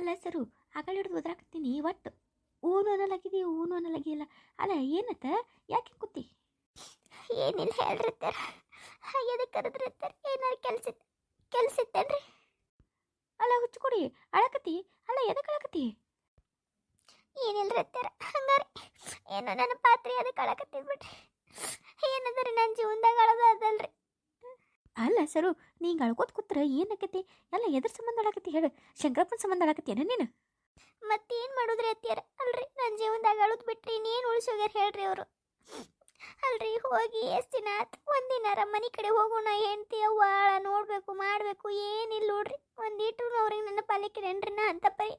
ಅಲ್ಲ ಸರು ಹಿಡಿದು ಒದ್ರಾಕತ್ತೀನಿ ಒಟ್ಟು. ಊನು ಅನ್ನಲಾಗಿದೆ ಊನು ಅನ್ನಲಾಗಿಲ್ಲ ಅಲ್ಲ, ಏನತ್ತ? ಯಾಕೆ ಕೂತಿ? ಏನಿಲ್ಲ ಹೇಳ್ರಿತ್ತಾರ ಎದಕ್ಕೆ ಕರೆದ್ರಿತ್ತಾರ ಏನಾರು ಕೆಲಸ ಕೆಲಸ ಇತ್ತೇನ್ರಿ? ಅಲ್ಲ, ಹುಚ್ಕೊಡಿ ಅಳಕತಿ ಅಲ್ಲ ಎದಕ್ಕೆ ಅಳಕತಿ ಏನಿಲ್ರಿತ್ತಾರ ಹಂಗಾರೆ. ಏನೋ ನನ್ನ ಪಾತ್ರೆ ಅದಕ್ಕೆ ಅಳಕತ್ತೀನಿ ಬಿಡ್ರಿ ಏನಂದ್ರೆ ನನ್ನ ಜೀವನದಾಗ ಅಳದ ಅದಲ್ರಿ. ಅಲ್ಲ ಸರು ನೀಂಗೆ ಅಳ್ಕೋತ ಕೂತ್ರ ಏನಾಕತಿ? ಎಲ್ಲ ಎದ್ರ ಸಂಬಂಧ ಅಳಕತಿ ಹೇಳು. ಶಂಕರಪ್ಪನ ಸಂಬಂಧ ಅಳಕತಿಯೇನ ನೀನು? ಮತ್ತೇನು ಮಾಡೋದ್ರಿ ಅತ್ತಿಯರ? ಅಲ್ರಿ ನನ್ನ ಜೀವನದಾಗ ಅಳುದ್ ಬಿಟ್ರಿ ಇನ್ನೇನು ಉಳಿಸೋಗ್ಯಾರ ಹೇಳ್ರಿ ಅವರು. ಅಲ್ರಿ ಹೋಗಿ ಎಷ್ಟು ದಿನ ಆತು? ಒಂದಿನಾರ ಮನೆ ಕಡೆ ಹೋಗೋಣ ಹೆಂಡತಿ ಅವ್ವ ನೋಡಬೇಕು ಮಾಡಬೇಕು ಏನಿಲ್ಲ ನೋಡ್ರಿ. ಒಂದಿಟ್ಟು ಅವ್ರಿಗೆ ನನ್ನ ಪಾಲಿಕೆ ನಾ ಅಂತ ಪರಿ.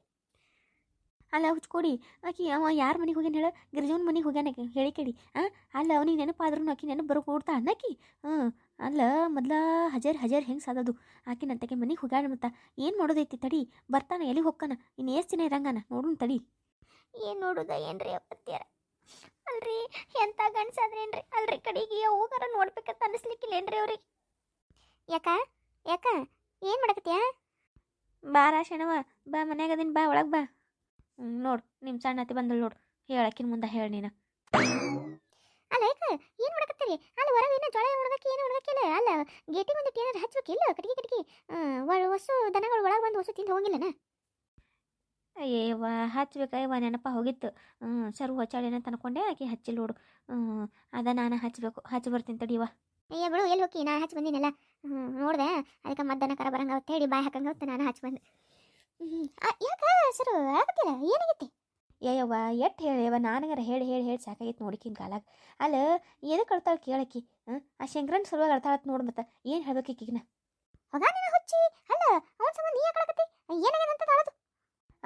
ಅಲ್ಲ ಹುಚ್ಕೊಡಿ ಆಕಿ ಅವ ಯಾರ ಮನೆಗೆ ಹೋಗ್ಯಾನ ಹೇಳ? ಗಿರಿಜವನ ಮನೆಗೆ ಹೋಗ್ಯಾನ ಹೇಳಿ ಕೇಳಿ. ಆ? ಅಲ್ಲ ಅವನಿಗೆ ನೆನಪಾದ್ರೂ ಆಕಿ ನೆನಪು ಬರೋ ಕೊಡ್ತಾ ಅನ್ನಕಿ ಹ್ಞೂ ಅಲ್ಲ ಮೊದ್ಲ ಹಜಾರ್ ಹಜಾರ್ ಹೆಂಗೆ ಸಾದದು? ಆಕಿ ನಂತಕ್ಕೆ ಮನೆಗೆ ಹೋಗ್ಯಾಳ ಮತ್ತ. ಏನು ಮಾಡೋದೈತಿ ತಡಿ? ಬರ್ತಾನೆ ಎಲ್ಲಿ ಹೋಗ್ತಾನ? ಇನ್ನು ಎಷ್ಟು ದಿನ ಇರಂಗಾನ? ನೋಡೋಣ ತಡಿ. ಏನು ನೋಡುದ ಏನ್ರಿ ಅಪ್ಪತ್ತಿಯರ ಅಲ್ರಿ ಎಂತ ಗಂಡ್ಸಾದ್ರೇನ್ರಿ ಅಲ್ರಿ ಕಡೆಗೆ ಹೋಗಾರ ನೋಡ್ಬೇಕಂತ ಅನಿಸ್ಲಿಕ್ಕಿಲ್ಲೇನ್ರಿ ಅವ್ರಿಗೆ ಯಾಕ? ಯಾಕ? ಏನು ಮಾಡಕತ್ತೀಯ? ಬಾ ಶಣವ ಬಾ ಮನ್ಯಾಗ ಅದೀನಿ ಬಾ ಒಳಗೆ ಬಾ. ನೋಡು ನಿಮ್ಮ ಸಣ್ಣ ಅತ್ತಿ ಬಂದಳು ನೋಡು. ಹೇಳಕ್ಕಿನ ಮುಂದೆ ಹೇಳಿ ನೀನು. ಏನು ಅಲ್ಲಿ ಹೊರಗೆ ಏನೋ ಜೋಳ ಒಣಗಕ್ಕೆ ಏನು ಒಣಗಕ್ಕಿಲ್ಲ ಅಲ್ಲ ಗೇಟಿ ಬಂದಿಟ್ಟು ಏನಾರು ಹಚ್ಬೇಕಿಲ್ಲ ಕಟ್ಟಿಗೆ ಒಳ ಹೊಸು ದನಗಳು ಒಳಗೆ ಬಂದು ಹೊಸು ತಿಂದು ಹೋಗಿಲ್ಲನ? ಅಯ್ಯವ್ವ ಹಚ್ಬೇಕಾಯ್ವ ನೆನಪ ಹೋಗಿತ್ತು. ಹ್ಞೂ ಸರ್ ಹೊಚ್ಚಾಳೇನ ತನ್ಕೊಂಡೆ ಆಕೆ ಹಚ್ಚಿಲ್ಲ ನೋಡು. ಹ್ಞೂ ಅದ ನಾನು ಹಚ್ಬೇಕು. ಹಚ್ಚಿ ಬರ್ತೀನಿ ತಡಿಯವ್ವ ಅಯ್ಯ ಬಿಡು ಎಲ್ಲಿ ಹೋಗಿ ನಾನು ಹಚ್ಚಿ ಬಂದಿನಲ್ಲ. ಹ್ಞೂ ನೋಡ್ದೆ. ಅದಕ್ಕೆ ಮದ್ದನ ಕರ ಬರಂಗ ಹೇಳಿ. ಬಾಯಿ ಹಾಕಂಗ ನಾನು ಹಚ್ಚಿ ಬಂದೆ. ಹ್ಞೂ ಯಾಕ ಸರ್ ಆಗತ್ತಿಲ್ಲ ಏನಾಗೈತಿ? ಏಯವ್ವ ಎಟ್ ಹೇಳ್ಯವ ನಾನಗರ ಹೇಳಿ ಹೇಳಿ ಹೇಳಿ ಸಾಕಾಗಿತ್ತು ನೋಡಿಕಿನ ಕಾಲಾಗ. ಅಲ್ಲ ಎದಕ್ಕೆ ಅಳ್ತಾಳೆ ಕೇಳಕ್ಕಿ? ಹಾಂ ಆ ಶಂಕರನ್ ಸಲುವಾಗಿ ಅಳ್ತಾಳತ್ ನೋಡು ಮತ್ತೆ ಏನು ಹೇಳ್ಬೇಕು ಈಗಿನ ಹೊಗ ನಿನ್ನ ಹುಚ್ಚಿ. ಅಲ್ಲ ಅವನ ಸಂಬಂಧ ನೀ ಯಾಕಳಕತ್ತಿ ಏನಾಗ್ಯದಂತ ತಾಳದು.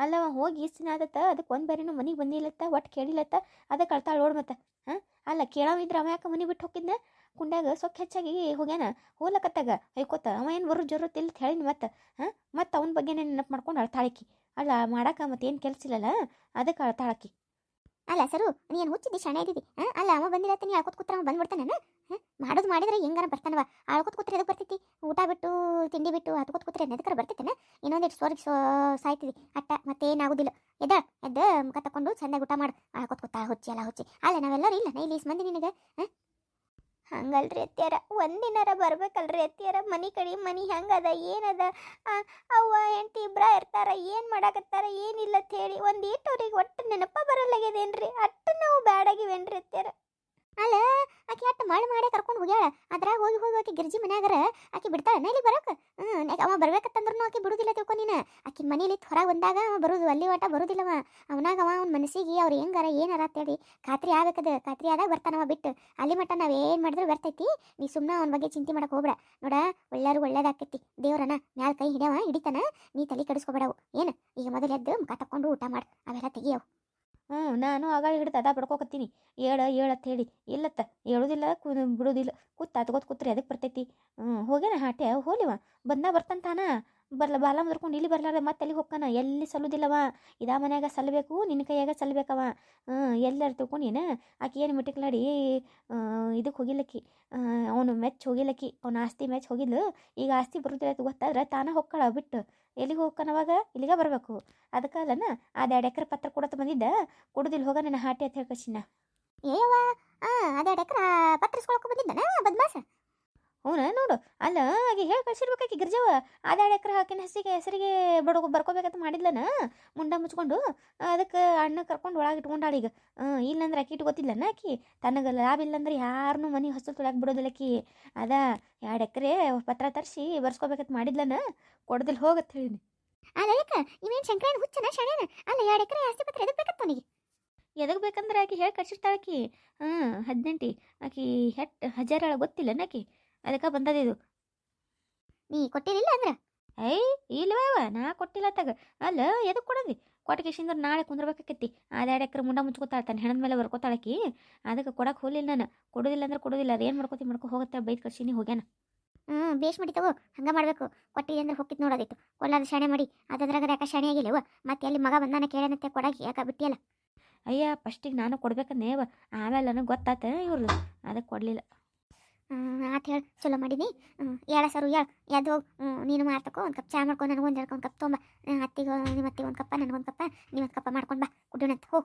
ಅಲ್ಲ ಅವ ಹೋಗಿ ಇಷ್ಟು ದಿನ ಆದತ್ತ ಅದಕ್ಕೆ ಒಂದು ಬೇರೆನೂ ಮನೆಗೆ ಬಂದಿಲ್ಲತ್ತ ಒಟ್ಟು ಕೇಳಿಲ್ಲತ್ತ ಅದಕ್ಕೆ ಅಳ್ತಾಳೆ ನೋಡು ಮತ್ತೆ. ಹಾಂ ಅಲ್ಲ ಕೇಳವಿದ್ರೆ ಅವ ಯಾಕೆ ಮನೆ ಬಿಟ್ಟು ಹೋಗಿದ್ನ ಕುಂಡ್ಯಾಗ ಸೊಕ್ಕ ಹೆಚ್ಚಾಗಿ ಹೋಗ್ಯಾನ. ಹೋಲಕತ್ತಾಗ ಐಕೋತ ಅವ ಏನು ಬರೋ ಜರುತ್ತಿಲ್ಲ ಅಂತ ಹೇಳಿನ ಮತ್ತೆ. ಹಾಂ ಮತ್ತೆ ಅವನ ಬಗ್ಗೆನೇ ನೆನಪು ಮಾಡ್ಕೊಂಡು ಅಳ್ತಾಳಕಿ ಅಲ್ಲ ಮಾಡಾಕ ಮತ್ತೇನು ಕೆಲಸ ಇಲ್ಲಲ್ಲ? ಅದಕ್ಕೆ ಅಳ್ತಾಳಕಿ ಅಲ್ಲ ಸರು ನೀನು ಹುಚ್ಚಿದ್ದಿ ಶಾಣೆ ಇದ್ದೀವಿ ಅಲ್ಲ ಅವ ಬಂದಿಲ್ಲ ನೀ ಅಳ್ಕೊತ್ ಕೂತ್ರ ಅವ ಬಂದ್ಬಿಡ್ತಾನ ಮಾಡೋದು ಮಾಡಿದ್ರೆ ಹೆಂಗಾರ ಬರ್ತಾನವ? ಅಳ್ಕೊತ್ ಕೂತ್ರೆ ಎದಕ್ಕೆ ಬರ್ತೈತಿ ಊಟ ಬಿಟ್ಟು, ತಿಂಡಿ ಬಿಟ್ಟು ಹತ್ಕೊತ್ ಕೂತ್ರೆ ಎದಕ್ಕಾರ ಬರ್ತೈತೇನ ಇನ್ನೊಂದಿಟ್ಟು ಸ್ವರ್ಗ ಸೋ ಸಾಯ್ತಿದ್ವಿ ಅಟ್ಟ ಮತ್ತೇನಾಗೋದಿಲ್ಲ ಎದ ಎದ್ದ ಮುಖ ತಕೊಂಡು ಚೆನ್ನಾಗಿ ಊಟ ಮಾಡು. ಅಳ್ಕೊತ್ ಕೂತ ಹುಚ್ಚಿ, ಅಲ್ಲ ಹುಚ್ಚಿ. ಅಲ್ಲ ನಾವೆಲ್ಲರೂ ಇಲ್ಲ ನಾ ಇಲ್ಲಿ ಮಂದಿ ನಿನಗೆ? ಹಾಂ? ಹಂಗಲ್ರಿ ಅತ್ಯಾರ ಒಂದಿನಾರ ಬರ್ಬೇಕಲ್ರಿ ಅತ್ಯಾರ ಮನಿ ಕಡೆ ಮನಿ ಹೆಂಗದ ಏನದ ಅವ್ವ, ಹೆಂಡತಿ ಇಬ್ರ ಇರ್ತಾರ, ಏನು ಮಾಡಾಕತ್ತಾರ? ಏನಿಲ್ಲ ಅಂತ ಹೇಳಿ ಒಂದು ಏಟ್ ಅವ್ರಿಗೆ ಒಟ್ಟು ನೆನಪ ಬರಲ್ಲಾಗ್ಯದೇನ್ರಿ ಅಟ್ಟು ನಾವು ಬ್ಯಾಡಾಗಿವೇನ್ರಿ ಅತ್ಯಾರ ಅಲ್ಲ, ಆಕೆ ಅಟ್ಟು ಮಳೆ ಮಾಡೇ ಕರ್ಕೊಂಡು ಹೋಗ್ಯಾಳ. ಅದ್ರಾಗ ಹೋಗಿ ಹೋಗಿ ಆಕೆ ಗಿರ್ಜಿ ಮನ್ಯಾಗರ ಆಕೆ ಬಿಡ್ತಾಳ. ಇಲ್ಲಿ ಬರಕ? ಹ್ಞೂ ಅವ ಬರ್ಬೇಕಂತಂದ್ರೂ ಆಕೆ ಬಿಡುದಿಲ್ಲ ತಿಳ್ಕೊ ನೀನು. ಆಕೆ ಮನೇಲಿ ಹೊರಗೆ ಬಂದಾಗ ಅವ ಬರುದು, ಅಲ್ಲಿ ಒಟ್ಟ ಬರುದಿಲ್ಲವ ಅವನಾಗ ಅವ, ಅವ್ನ ಮನಸ್ಸಿಗೆ ಅವ್ರು ಹೆಂಗಾರ, ಏನಾರ ಅಂತೇಳಿ. ಖಾತ್ರಿ ಆಗಕ್ಕದ ಖಾತ್ರಿ ಆದಾಗ ಬರ್ತಾನವ ಬಿಟ್ಟು. ಅಲ್ಲಿ ಮಟ್ಟ ನಾವು ಏನು ಮಾಡಿದ್ರು ಬರ್ತೈತಿ ನೀ ಸುಮ್ಮನೆ ಅವನ ಬಗ್ಗೆ ಚಿಂತೆ ಮಾಡಕ್ಕೆ ಹೋಗ್ಬೇಡ. ನೋಡ, ಒಳ್ಳೇರು ಒಳ್ಳೇದಾಕೈತಿ. ದೇವ್ರನ ಮ್ಯಾಲ ಕೈ ಹಿಡ್ಯಾವ, ಹಿಡಿತಾನ. ನೀ ತಲೆ ಕೆಡಿಸ್ಕೊಬೇಡವು ಏನು? ಈಗ ಮೊದಲೆದ್ದು ಮುಖ ತಕೊಂಡು ಊಟ ಮಾಡು, ಅವೆಲ್ಲ ತೆಗಿಯವು. ಹ್ಞೂ ನಾನು ಆಗ ಹಿಡ್ದು ಅದ ಬಡ್ಕೋಕತ್ತೀನಿ ಏಳ ಅಂತ ಹೇಳಿ. ಇಲ್ಲತ್ತ, ಹೇಳೋದಿಲ್ಲ, ಕು, ಬಿಡೋದಿಲ್ಲ. ಕೂತ್ ತಗೋತ ಕೂತ್ರಿ ಅದಕ್ಕೆ ಬರ್ತೈತಿ? ಹ್ಞೂ ಹೋಗ್ಯಾನ ಹಾಟೆ ಹೋಲಿವ ಬಂದ ಬರ್ತಾನ ಬರ್ಲ, ಬಾಲ ಮುದ್ರಕೊಂಡು ಇಲ್ಲಿ ಬರ್ಲಾರ್ದ ಮತ್ತೆ ಅಲ್ಲಿ ಹೋಗ್ತಾನ? ಎಲ್ಲಿ ಸಲ್ಲುದಿಲ್ಲವ? ಇದಾ ಮನ್ಯಾಗ ಸಲ್ಲಬೇಕು ನಿನ್ನ ಕೈಯಾಗ ಸಲ್ಲಬೇಕವ ಹ್ಞೂ ಎಲ್ಲಾರು ತಿಳ್ಕೊಂಡೇನ? ಆಕೆ ಏನು ಮಿಟಿಕ್ಲಾಡಿ ಇದಕ್ಕೆ ಹೋಗಿಲ್ಲಕ್ಕಿ ಅವನು ಮೆಚ್ಚ ಹೋಗಿಲ್ಲಕ್ಕಿ ಅವ್ನ ಆಸ್ತಿ ಮೆಚ್ಚ ಹೋಗಿಲ್ಲ ಈಗ ಆಸ್ತಿ ಬರುದಿಲ್ಲ ಗೊತ್ತಾದ್ರೆ ತಾನ ಹೊಕ್ಕಳ ಬಿಟ್ಟು. ಎಲ್ಲಿಗೆ ಹೋಗ್ಕನವಾಗ ಇಲ್ಲಿಗೆ ಬರಬೇಕು. ಅದಕ್ಕೆ ಅಲ್ಲನ ಅದು ಎರಡು ಎಕರೆ ಪತ್ರ ಕೊಡತ್ ಬಂದಿದ್ದ ಕೊಡುದಿಲ್ಲ ಹೋಗ ನನ್ನ ಹಾಟಿ ಅಂತ ಹೇಳಿ ಏವಾ ಹಾಂ ಅದು ಎರಡು ಎಕರೆ ಪತ್ರಿಸ್ಕೊಳಕ್ಕೆ ಬಂದಿದ್ದನ? ಬದ್ಮಾಸ? ಹ್ಞೂ ನೋಡು ಅಲ್ಲ ಆಕೆ ಹೇಳಿ ಕಳ್ಸಿರ್ಬೇಕಾಕಿ ಗಿರ್ಜವ. ಅದೆರಡು ಎಕರೆ ಹಾಕಿನ ಹಸಿಗೆ ಹೆಸರಿಗೆ ಬಡ ಬರ್ಕೋಬೇಕಂತ ಮಾಡಿದ್ಲನ? ಮುಂಡ ಮುಚ್ಕೊಂಡು ಅದಕ್ಕೆ ಅಣ್ಣ ಕರ್ಕೊಂಡು ಒಳಗೆ ಇಟ್ಕೊಂಡಾಳ ಈಗ. ಇಲ್ಲಂದ್ರೆ ಅಕ್ಕಿ ಇಟ್ಕೋತಿಲ್ಲನ ಆಕಿ? ತನಗೆ ಲಾಭ ಇಲ್ಲಂದ್ರೆ ಯಾರನ್ನೂ ಮನೆ ಹೊಸ ತೊಳಕ್ಕೆ ಬಿಡೋದಿಲ್ಲ ಆಕಿ. ಅದ ಎರಡು ಎಕರೆ ಪತ್ರ ತರಿಸಿ ಬರ್ಸ್ಕೋಬೇಕಂತ ಮಾಡಿದ್ಲನ? ಕೊಡದಿಲ್ಲ ಹೋಗತ್ತೆ ಹೇಳಿನಿ. ಅಲ್ಲ ಯಾಕ? ಇವೇನು ಶಂಕರನ ಹುಚ್ಚನ ಶಾಣ್ಯಾನ ಅಲ್ಲ ಎರಡು ಎಕರೆ ಆಸ್ತಿ ಪತ್ರ ಎದಕ್ಕೆ ಬೇಕಂತ ಅವನಿಗೆ? ಎದಕ್ಕೆ ಬೇಕಂದ್ರೆ ಆಕಿ ಹೇಳಿ ಕಳ್ಸಿರ್ತಾಳಕಿ ಹಾಂ ಹದಿನೆಂಟಿ. ಆಕಿ ಹೆಟ್ ಹಜಾರ ಗೊತ್ತಿಲ್ಲ ಆಕಿ? ಅದಕ್ಕೆ ಬಂದದ ಇದು. ನೀ ಕೊಟ್ಟಿರಲಿಲ್ಲ ಅಂದ್ರೆ? ಐ ಇಲ್ವಾ ನಾ ಕೊಟ್ಟಿಲ್ಲ ತಗ. ಅಲ್ಲ ಎದಕ್ಕೆ ಕೊಟ್ಟಿಗೆ ಕೊಟ್ಟಕೇಶಿಂದ್ರ ನಾಳೆ ಕುಂದ್ರಬೇಕಾಕೈತಿ. ಎರಡು ಎಕರೆ ಮುಂಡ ಮುಚ್ಕೋತಾಳ್ತಾನೆ ಹೆಣದ ಮೇಲೆ ಬರ್ಕೋತಾಳಕಿ ಅದಕ್ಕೆ ಕೊಡಕ್ಕೆ ಹೋಲಿಲ್ಲ ನಾನು. ಕೊಡೋದಿಲ್ಲ ಅಂದ್ರೆ ಕೊಡೋದಿಲ್ಲ. ಅದೇನು ಮಾಡ್ಕೋತಿ ಮಾಡ್ಕೊ ಹೋಗುತ್ತೆ ಬೈದ್ ಕಳ್ಸಿನಿ ಹೋಗ್ಯಾನ. ಹ್ಞೂ ಬೇಷ್ ಮಾಡಿ ತಗೋ. ಹಂಗೆ ಮಾಡಬೇಕು. ಕೊಟ್ಟಿದೆ ಅಂದ್ರೆ ಹೊಕ್ಕಿತ್ ನೋಡೋದಿತ್ತು ಕೊಲ್ಲಾದ ಶಾಣೆ ಮಾಡಿ. ಅದ್ರಾಗ ಯಾಕೆ ಶಾಣೆ ಆಗಿಲ್ಲವ ಮತ್ತೆ ಅಲ್ಲಿ ಮಗ ಬಂದಾನ ಕೇಳನತ್ತೆ ಕೊಡಾಗಿ ಯಾಕೆ ಬಿಟ್ಟಿಯಲ್ಲ? ಅಯ್ಯ ಫಸ್ಟಿಗೆ ನಾನು ಕೊಡ್ಬೇಕನ್ನೇವ ಆಮೇಲೆ ನನಗೆ ಗೊತ್ತಾತ ಇವ್ರದ್ದು ಅದಕ್ಕೆ ಕೊಡಲಿಲ್ಲ. ಆತ ಹೇಳಿ ಚಲೋ ಮಾಡಿದಿ ಹೇಳ ಸರು ಹೇಳು ಎದ್ದು ಹೋಗಿ. ನೀನು ಮಾಡ್ತಕೋ ಒಂದು ಕಪ್ ಚಾ ಮಾಡ್ಕೊಂಡು ನನಗೊಂದು ಎರಡು ಒಂದು ಕಪ್ ತೊಂಬ. ಅತ್ತಿಗೆ ನಿಮ್ಮ ಅತ್ತಿಗೆ ಒಂದು ಕಪ್ಪ ನನಗೊಂದು ಕಪ್ಪ ನೀವೊಂದು ಕಪ್ಪ ಮಾಡ್ಕೊಂಡು ಬಾ ಕುಡಿಯೋಣಂತ ಹೋ.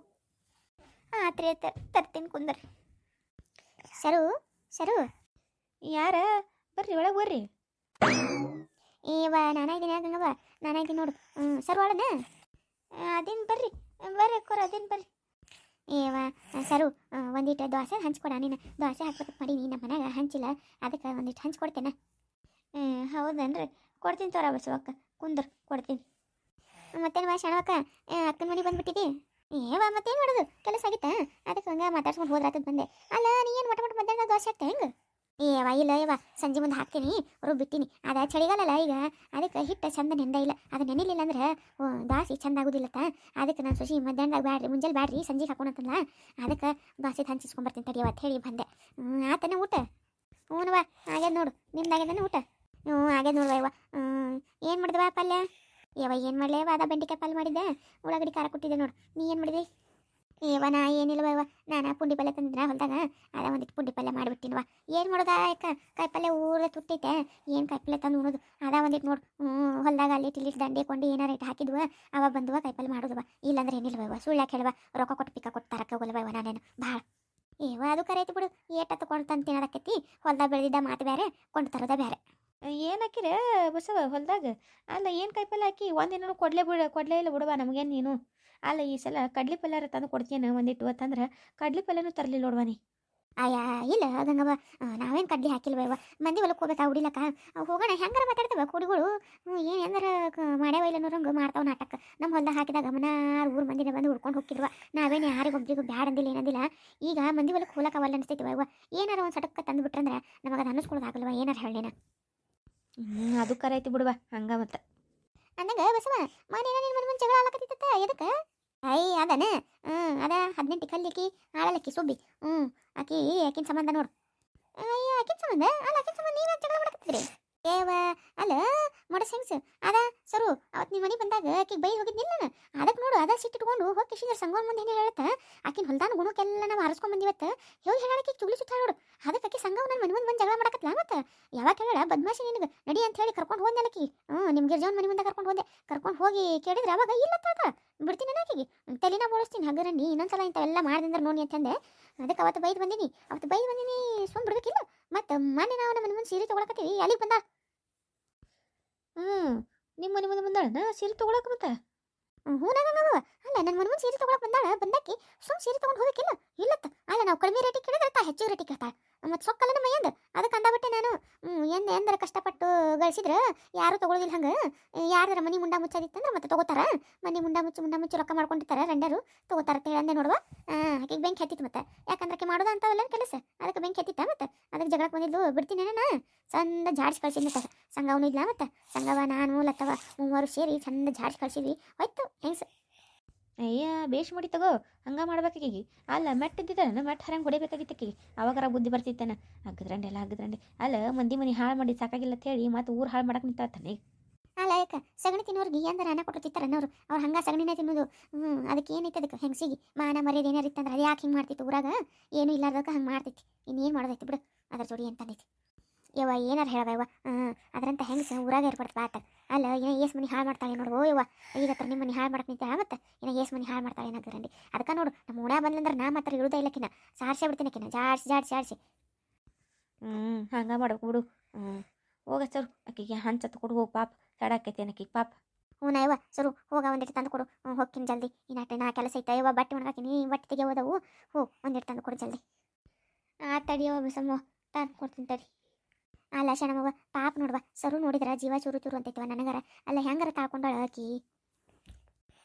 ಆತ್ರಿ ಆಯ್ತು ತರ್ತೀನಿ ಕುಂದರಿ. ಸರು ಸರು. ಯಾರ? ಬರ್ರಿ ಒಳಗೆ ಬರ್ರಿ. ಏವ ನಾನಾಗಿದ್ದೀನಿ ಗಂಗವ್ವ. ನಾನಾಗಿದ್ದೀನಿ ನೋಡು. ಹ್ಞೂ ಸರ್ ಒಳನ ಅದೇನು ಬರ್ರಿ. ಬರ್ರಿ ಅಕ್ಕೋರ ಅದೇನು ಬರ್ರಿ. ಸರು ಒಂದಿಟ್ಟು ದೋಸೆ ಹಂಚ್ಕೊಡ, ನೀನು ದೋಸೆ ಹಾಕ್ಬೇಕಂತ ಮಾಡೀನಿ ನಮ್ಮ ಮನ್ಯಾಗ ಹಂಚಿಲ್ಲ, ಅದಕ್ಕೆ ಒಂದಿಟ್ಟು ಹಂಚ್ಕೊಡ್ತೇನೆ. ಹೌದನ್ರಿ ಕೊಡ್ತೀನಿ ತೋರ ಬಸವಕ್ಕ ಕುಂದ್ರ, ಕೊಡ್ತೀನಿ. ಮತ್ತೇನು ಬಾ ಶಣವಕ್ಕ ಅಕ್ಕನ ಮನೆ ಬಂದ್ಬಿಟ್ಟಿದಿ? ಏವ ಮತ್ತೇನು ಮಾಡೋದು, ಕೆಲಸ ಆಗಿತ್ತಾ? ಅದಕ್ಕೆ ಹಂಗೆ ಮಾತಾಡ್ಸ್ಕೊಂಡು ಹೋದ್ರಾತದ ಬಂದೆ. ಅಲ್ಲ, ನೀ ಏನು ಮಟ ಮಟ್ಟ ಮಧ್ಯಾಹ್ನ ದೋಸೆ ಹಾಕ್ತೆ ಹೆಂಗೆ? ಏವ ಇಲ್ಲ ಏವ ಸಂಜೆ ಮುಂದೆ ಹಾಕ್ತೀನಿ ರುಬ್ಬಿಟ್ಟಿನಿ ಅದ ಚಳಿಗಾಲಲ್ಲ ಈಗ, ಅದಕ್ಕೆ ಹಿಟ್ಟು ಚಂದ ನೆಂದ ಇಲ್ಲ. ಅದು ನೆನಿಲಿಲ್ಲ ಅಂದ್ರೆ ದಾಸಿ ಚಂದ ಆಗುದಿಲ್ಲತ್ತ ಅದಕ್ಕೆ ನಾನು ಸುಶಿ ಮಧ್ಯಾಹ್ನದಾಗ ಬ್ಯಾಡ್ರಿ ಮುಂಜಾನೆ ಬ್ಯಾಡ್ರಿ, ಸಂಜೆಗೆ ಹಾಕೋಣಂತಲ್ಲ ಅದಕ್ಕೆ ದಾಸಿ ಹಂಚಿಸ್ಕೊಂಬರ್ತೀನಿ ತಡಿಯವ ಅಂತ ಹೇಳಿ ಬಂದೆ. ಆತನ ಊಟ? ಹ್ಞೂನವ ಆಗ್ಯದ ನೋಡು ನಿಮ್ದಾಗ್ಯದನ ಊಟ? ಹ್ಞೂ, ಆಗ್ಯದ ನೋಡುವ ಯವ್ವ ಏನು ಮಾಡಿದವ ಪಲ್ಯ? ಯವ ಏನು ಮಾಡಲೇವ ಅದ ಬೆಂಡೆಕಾಯಿ ಪಲ್ಯ ಮಾಡಿದ್ದೆ. ಉಳ್ಳಾಗಡ್ಡಿ ಖಾರ ಕೊಟ್ಟಿದ್ದೆ ನೋಡು. ನೀ ಏನು ಮಾಡಿದೆ? ಏವ ನಾ ಏನಿಲ್ವ ಯವ್ವ ನಾನು ಪುಂಡಿ ಪಲ್ಯ ತಂದಿದ್ರ ಹೊಲ್ದಾಗ? ಅದ ಒಂದಿಟ್ಟು ಪುಂಡಿ ಪಲ್ಯ ಮಾಡಿಬಿಟ್ಟಿನವ. ಏನು ಮಾಡೋದ ಯಾಕ? ಕಾಯಿ ಪಲ್ಯ ಊರ ತುಟ್ಟೈತೆ. ಏನು ಕಾಯಿ ಪಲ್ಯ ತಂದು ಉಣೋದು? ಅದ ಒಂದಿಟ್ಟು ನೋಡು ಹೊಲ್ದಾಗ ಅಲ್ಲಿ ಇಲ್ಲಿ ದಂಡೆ ಕೊಂಡು ಏನಾರ ಇಟ್ಟು ಹಾಕಿದ್ವ, ಅವ ಬಂದುವ ಕಾಯಿಪಲ್ಲೆ ಮಾಡೋದವ. ಇಲ್ಲಾಂದ್ರೆ ಏನಿಲ್ವ ಸುಳ್ಳು ಯಾಕೆ ಹೇಳುವ. ರೊಕ್ಕ ಕೊಟ್ಟು ಪಿಕ್ಕ ಕೊಟ್ಟು ತರಕ್ಕೆ ಹೋಗಲ್ವ ನಾನೇನು? ಭಾಳ ಏವ ಅದು ಕರೈತಿ ಬಿಡು. ಏಟ ಕೊಂಡು ತಂದು ತಿನ್ನೋದಕ್ಕೈತಿ ಹೊಲ್ದಾಗ ಬೆಳೆದಿದ್ದ ಮಾತು ಬೇರೆ ಕೊಂಡು ತರೋದ ಬೇರೆ ಏನು ಬಸವ ಹೊಲ್ದಾಗ? ಅಲ್ಲ, ಏನು ಕಾಯಿಪಲ್ಲೆ ಹಾಕಿ? ಒಂದಿನ ಕೊಡ್ಲೇ ಬಿಡ, ಕೊಡ್ಲೇ ಇಲ್ಲ ಬಿಡುವ ನಮಗೇನು ನೀನು? ಅಲ್ಲ ಈ ಸಲ ಕಡ್ಲಿ ಪಲ್ಯಾರ ತಂದು ಕೊಡ್ತೀನಿ ಒಂದಿಟ್ಟು ಅಂತಂದ್ರೆ ಕಡ್ಲಿ ಪಲ್ಯನೂ ತರಲಿಲ್ಲ ನೋಡ್ವಾನಿ ಅಯ್ಯ ಇಲ್ಲ ಗಂಗವ್ವ ನಾವೇನು ಕಡ್ಲಿ ಹಾಕಿಲ್ವವ ಮಂದಿ ಹೊಲಕ್ಕೆ ಹೋಗ್ಬೇಕಾ ಉಡಿಲಕ್ಕ? ಹೋಗೋಣ ಹೆಂಗಾರ ಮಾತಾಡ್ತವ ಕುಡಿಗಳು? ಏನು ಹೆಂಗಾರ ಮಾಡ್ಯಾವ ಇಲ್ಲ ಅನ್ನೋರಂಗೆ ಮಾಡ್ತಾವ ನಾಟಕ. ನಮ್ಮ ಹೊಲ್ದಾಗ ಹಾಕಿದಾಗ ಮನಾರ್ ಊರು ಮಂದಿನ ಬಂದು ಹುಡ್ಕೊಂಡು ಹೋಗಿಲ್ವ ನಾವೇನು ಯಾರಿಗೆ ಯಾರಿಗೊಬ್ರಿಗೂ ಬ್ಯಾಡ ಅಂದಿಲ್ಲ ಏನಂದಿಲ್ಲ ಈಗ ಮಂದಿ ಹೊಲಕ್ಕೆ ಹೋಲಕ್ಕೆ ಅವಲ್ಲ ಅನಿಸ್ತೈತಿವ ಇವ ಏನಾರ ಒಂದು ಸಟಕ್ಕ ತಂದು ಬಿಟ್ರಂದ್ರೆ ನಮಗೆ ಅದು ಅನ್ನಿಸ್ಕೊಳ್ಳೋದಾಗಲ್ವ ಏನಾರ ಹೇಳೇನ ಅದು ಕರೈತಿ ಬಿಡುವ ಹಂಗ ಮತ್ತೆ. ಅಂದಂಗ, ಬಸವ, ಮನೇನ ನಿನ್ನ ಮನೆ ಜಗಳ ಆಲಕತ್ತಿತ್ತ ಎದಕ್ಕೆ? ಐ, ಅದನ. ಹ್ಞೂ ಅದ ಹದಿನೆಂಟು ಕಲ್ಲಿಕ್ಕಿ ಆಳಲಕ್ಕಿ ಸುಬ್ಬಿ. ಹ್ಞೂ ಆಕಿ, ಆಕಿನ ಸಂಬಂಧ ನೋಡು. ಅಯ್ಯ, ಆಕಿನ ಸಂಬಂಧ? ಅಲ್ಲ, ಆಕಿನ ಸಂಬಂಧ ನೀವೇ ಜಗಳ ಮಾಡಕತ್ತಿದ್ರಿ ಏವ ಅಲ್ಲ ಮೊಡ ಸೆಂಗ್ಸ್. ಅದ, ಸರು ಅವತ್ತು ನಿಮ್ಮ ಮನೆ ಬಂದಾಗ ಆಕಿಗೆ ಬೈ ಹೋಗಿದ್ನಿಲ್ಲ ನಾನು ಅದಕ್ಕೆ ನೋಡು, ಅದ ಸಿಟ್ಟಿಟ್ಕೊಂಡು ಹೋಗಿ ಕಿಶಿಂದ್ರ ಸಂಗೋನ್ ಮುಂದೆ ಏನು ಹೇಳತ್ತ ಆಕಿನ ಹೊಲ್ದಾನ ಗುಣಕ್ಕೆಲ್ಲ ನಾವು ಆರಿಸ್ಕೊಂಡ್ ಬಂದಿವತ್ತ ಹೋಗಿ ಹೇಳಕ್ಕೆ ಚುಗ್ಲಿ ಸುತ್ತ ನೋಡು. ಅದಕ್ಕೆ ಆಕಿ ಸಂಗ ನನ್ನ ಮನೆ ಮುಂದೆ ಬಂದು ಜಗಳ ಮಾಡಕತ್ಲ ಮತ್ತೆ? ಯಾವಾಗ ಹೇಳ ಬದ್ಮಾಶಿ ನಿನಗೆ, ನಡಿ ಅಂತ ಹೇಳಿ ಕರ್ಕೊಂಡು ಹೋದ್ನಲ್ಲಕಿ ಹ್ಞೂ ನಿಮ್ಗೆ ಗಿರ್ಜವನ್ ಮನೆ ಮುಂದೆ ಕರ್ಕೊಂಡು ಹೋದೆ. ಕರ್ಕೊಂಡು ಹೋಗಿ ಕೇಳಿದ್ರೆ ಅವಾಗ ಇಲ್ಲ ತಾತ ಬಿಡ್ತೀನಿ ಆಕಿಗೆ. ತಲೆನ ಬೋಳಿಸ್ತೀನಿ ಹಗರಣ್ಣಿ ಇನ್ನೊಂದ್ಸಲ ಇಂಥವೆಲ್ಲ ಮಾಡ್ದಂದ್ರೆ ನೋಡಿ ಅಂತಂದೆ ಅದಕ್ಕೆ ಅವತ್ತು ಬೈದು ಬಂದೀನಿ. ಅವತ್ತು ಬೈದು ಬಂದೀನಿ ಸುಮ್ ಬಿಡ್ಬೇಕಿಲ್ಲ. ಮತ್ತೆ ಮೊನ್ನೆ ನಾವು ನಮ್ಮ ಮುಂದೆ ಸೀರೆ ತೊಗೊಳಕತ್ತೀವಿ. ಅಲ್ಲಿಗೆ ಬಂದ? ಹ್ಞೂ ನಿಮ್ಮ ಮನೆ ಮುಂದೆ ಬಂದಾಳನ ಸೀರೆ ತೊಗೊಳಕ್ಕೆ ಮತ್ತೆ? ಹ್ಞೂ ನಂಗವ ಅಲ್ಲ ನನ್ನ ಮನೆ ಮುಂದೆ ಸೀರೆ ತೊಗೊಳಕ್ಕೆ ಬಂದಾಳ, ಬಂದಾಕಿ ಸುಮ್ ಸೀರೆ ತೊಗೊಂಡು ಹೋಗಬೇಕಿಲ್ಲ. ಇಲ್ಲತ್ತ. ಅಲ್ಲ, ನಾವು ಕಡಿಮೆ ರೇಟಿಗೆ ಕೇಳಿದ್ರೆ ತಾ ಹೆಚ್ಚು ರೇಟಿಗೆ ಕೇಳ್ತಾಳೆ. ಮತ್ತು ಸೊಕ್ಕಲ್ಲ ನಮ್ಮ ಎಂದ ಅದಕ್ಕೆ ಅಂದಾಬಿಟ್ಟೆ ನಾನು. ಎಂದ ಎಂದರ ಕಷ್ಟಪಟ್ಟು ಗಳಿಸಿದ್ರೆ, ಯಾರು ತೊಗೊಳೋದಿಲ್ಲ ಹಂಗೆ. ಯಾರ್ದಾರ ಮನೆ ಮುಂಡ ಮುಚ್ಚಾದಿತ್ತಂದ್ರೆ ಮತ್ತೆ ತಗೋತಾರ. ಮನೆ ಮುಂಡ ಮುಚ್ಚು ಮುಂಡ ಮುಚ್ಚು ರೊಕ್ಕ ಮಾಡ್ಕೊಂಡಿರ್ತಾರೆ ರೆಂಡರು. ತಗೋತಾರ ಅಂತ ಹೇಳಂದೆ ನೋಡುವ. ಆಕೆಗೆ ಬೆಂಕಿ ಹತ್ತಿತ್ತು ಮತ್ತೆ. ಯಾಕಂದ್ರೆ ಆಕೆ ಮಾಡೋದ ಅಂತವಲ್ಲ ಕೆಲಸ. ಅದಕ್ಕೆ ಬೆಂಕಿ ಹತ್ತಿತ್ತ ಮತ್ತೆ? ಅದಕ್ಕೆ ಜಗಳಕ್ಕೆ ಬಂದಿದ್ದು ಬಿಡ್ತೀನಿ ನಾನು. ಚಂದ ಜಾಡ್ಸಿ ಕಳ್ಸಿದ್ನಿ ಸರ್ ಸಂಘವನು ಇಲ್ಲ ಮತ್ತೆ? ಸಂಘವ, ನಾನು ಲತ್ತವ ಮೂವರು ಸೇರಿ ಚಂದ ಜಾಡ್ಸಿ ಕಳ್ಸಿದ್ವಿ. ಹೋಯ್ತು ಹೆಂಗ್ಸ್ ಅಯ್ಯ, ಬೇಷ್ ಮಾಡಿ ತಗೋ, ಹಂಗ ಮಾಡ್ಬೇಕಾಗಿ. ಅಲ್ಲ, ಮೆಟ್ ಇದ್ದಿದ್ದಾನ ಮೆಟ್ ಹರಂಗೆ ಹೊಡಿಬೇಕಾಗಿತ್ತು ಆಕಿಗೆ ಅವಾಗಾರ ಬುದ್ಧಿ ಬರ್ತಿತ್ತಾನ. ಹಗ್ಗದ್ರಂಡೆ ಎಲ್ಲ ಅಗದ್ರಂಡೆ. ಅಲ್ಲ, ಮಂದಿ ಮನೆ ಹಾಳು ಮಾಡಿ ಸಾಕಾಗಿಲ್ಲ ಅಂತ ಹೇಳಿ ಮತ್ತೆ ಊರು ಹಾಳು ಮಾಡಕ್ಕೆ ನಿಂತಾತಾನೆ ಅಲ್ಲ, ಯಾಕ? ಸಗಣಿ ತಿನ್ನೋರ್ಗೆ ಎಂದಾರ ಅನ್ನ ಕೊಟ್ಟಿರ್ತಾರ ಅನ್ನೋರು. ಅವ್ರು ಹಂಗೆ ಸಗಣಿನೇ ತಿನ್ನೋದು. ಹ್ಞೂ ಅದಕ್ಕೆ ಏನೈತೆ ಅದಕ್ಕೆ? ಹೆಂಗಸಿಗೆ? ಮಾನ ಮರ್ಯಾದೆ ಏನಾರು ಅದು ಯಾಕೆ ಹಿಂಗೆ ಮಾಡ್ತಿತ್ತು ಊರಾಗ? ಏನು ಇಲ್ಲಾರ್ದಕ್ಕೆ ಹಂಗೆ ಮಾಡ್ತೈತಿ. ಇನ್ನೇನು ಮಾಡೋದೈತಿ ಬಿಡು. ಅದ್ರ ಜೋಡಿ ಅಂತಂದೈತಿ ಯವ್ವ ಏನಾರು ಹೇಳವ ಹ್ಞೂ ಅದರಂತ ಹೆಂಗಸ ಊರಾಗ ಇರ್ಬಾರ್ದು ಬಾತ ಅಲ್ಲ ಏನೋ ಏಸ್ ಮನಿ ಹಾಳು ಮಾಡ್ತಾಳೆ ನೋಡು ಓ ಯವ್ವ. ಈಗ ಹತ್ರ ನಿಮ್ಮ ಮನೆ ಹಾಳು ಮಾಡಕ್ಕೆ ನಿಂತೆ ಮತ್ತೆ ಏನೋ ಏಸ್ ಮನಿ ಹಾಳು ಮಾಡ್ತಾಳೆ ಏನಾಗರಂಡಿ ಅದಕ್ಕೆ ನೋಡು ನಮ್ಮ ಉಣ ಬಂದ್ಲಂದ್ರೆ ನಾ ಮಾತ್ರ ಇರುದ ಇಲ್ಲಕಿನ ಸಾರ್ಸೇ ಬಿಡ್ತೀನಿ ಆಕಿನ ಜಾಡ್ಸಿ ಜಾಡ್ಸಿ ಜಾಡ್ಸಿ. ಹ್ಞೂ ಹಂಗ ಮಾಡ್ಬೇಕು ಬಿಡು. ಹ್ಞೂ ಹೋಗ ಸರ್ ಆಕಿಗೆ ಹಂಚತ್ತು ಕೊಡು ಹೋಗಿ ಪಾಪ. ತಡಾಕೈತಿ ಆಕಿಗೆ ಪಾಪ. ಹ್ಞೂ ನಾ ಯವ್ವ. ಸರು ಹೋಗ ಒಂದಿಟ್ಟು ತಂದು ಕೊಡು. ಹ್ಞೂ ಹೋಗ್ತೀನಿ ಜಲ್ದಿ. ಇನ್ನಾಟ ನಾ ಕೆಲಸ ಐತೆ ಯವ್ವ ಬಟ್ಟೆ ಒಣಗಾಕಿನಿ ಬಟ್ಟೆ ತೆಗೆಯೋದವು ಹೋ ಒಂದಿಟ್ಟು ತಂದು ಕೊಡು ಜಲ್ದಿ. ಆ ತಡಿಯವ ಬಿಸಮ್ಮ ತಂದು ಕೊಡ್ತೀನಿ ತಡಿ. ಅಲ್ಲ ಶಣಮವ್ವ ಪಾಪ ನೋಡುವ, ಸರು ನೋಡಿದ್ರ ಜೀವ ಚೂರು ಚೂರು ಅಂತೈತವ ನನಗರ. ಅಲ್ಲ ಹೆಂಗಾರ ತಾಳ್ಕೊಂಡಾಳ ಆಕಿ?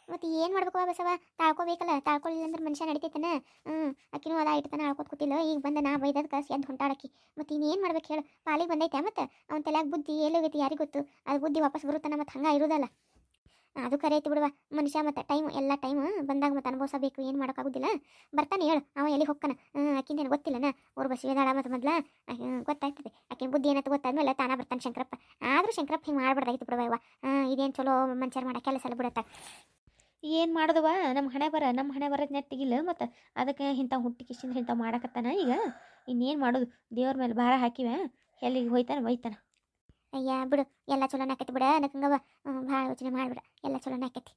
ಮತ್ತೆ ಏನು ಮಾಡ್ಬೇಕು ಬಸವ? ತಾಳ್ಕೋಬೇಕಲ್ಲ ತಾಳ್ಕೊಳ್ಳಿಲ್ಲ ಅಂದ್ರೆ ಮನುಷ್ಯ ನಡಿತೈತನ? ಹ್ಞೂ ಅಕ್ಕಿನೂ ಅದ ಇಟ್ಟತನ ಆಳ್ಕೊತ ಕೂತಿಲ್ಲ. ಈಗ ಬಂದ ನಾ ಬೈದದ್ಕ ಎದ್ದು ಹೊಂಟಾಡಕ್ಕಿ ಮತ್ತೆ ಇನ್ನೇನು ಮಾಡ್ಬೇಕು ಹೇಳು? ಪಾಲಿಗೆ ಬಂದೈತೆ ಮತ್ತೆ? ಅವ್ನ ತಲೆಯಾಗ ಬುದ್ಧಿ ಎಲ್ಲೋಗೈತಿ ಯಾರಿಗೆ ಗೊತ್ತು? ಅದು ಬುದ್ಧಿ ವಾಪಸ್ ಬರುತ್ತಾನ ಮತ್ತೆ ಹಂಗೆ ಇರೋದಲ್ಲ. ಅದು ಕರೆ ಐತಿ ಬಿಡುವ. ಮನುಷ್ಯ ಮತ್ತೆ ಟೈಮ್ ಎಲ್ಲ ಟೈಮ್ ಬಂದಾಗ ಮತ್ತೆ ಅನುಭವಿಸಬೇಕು ಏನು ಮಾಡೋಕ್ಕಾಗೋದಿಲ್ಲ ಬರ್ತಾನೆ ಹೇಳು. ಅವ ಎಲ್ಲಿ ಹೋಗ್ಕನ ಏನು ಗೊತ್ತಿಲ್ಲನ? ಊರು ಬಸ್ ಇದಾಳ ಮತ್ತೆ ಮೊದ್ಲ ಗೊತ್ತಾಗ್ತದೆ ಆಕಿನ ಬುದ್ಧಿ ಏನಂತ ಗೊತ್ತಾದ್ಮೇಲೆ ತಾನ ಬರ್ತಾನೆ ಶಂಕರಪ್ಪ. ಆದರೂ ಶಂಕರಪ್ಪ ಹಿಂಗೆ ಮಾಡ್ಬಾರ್ದಾಗಿತ್ತು ಬಿಡುವ ಇವ ಇದೇನು ಚಲೋ ಮನುಷ್ಯರು ಮಾಡೋ ಕೆಲಸ ಎಲ್ಲ ಬಿಡತ್ತ. ಏನು ಮಾಡಿದವ ನಮ್ಮ ಹಣೆ ಬರ ನಮ್ಮ ಹಣೆ ಬರೋದು ನೆಟ್ಟಿಗಿಲ್ಲ ಮತ್ತು ಅದಕ್ಕೆ ಇಂಥ ಹುಟ್ಟಿ ಕಿಶಿಂದ ಇಂಥ ಮಾಡಕತ್ತಾನ ಈಗ? ಇನ್ನೇನು ಮಾಡೋದು? ದೇವ್ರ ಮೇಲೆ ಭಾರ ಹಾಕಿವ? ಎಲ್ಲಿಗೆ ಹೋಯ್ತಾನ ಒಯ್ತಾನ ಅಯ್ಯ ಬಿಡು ಎಲ್ಲ ಚಲೋನ ಆಕೈತಿ ಬಿಡ ನನಗಂಗವ ಭಾಳ ಯೋಚನೆ ಮಾಡ್ಬಿಡ ಎಲ್ಲ ಚಲೋನ ಆಕೈತಿ.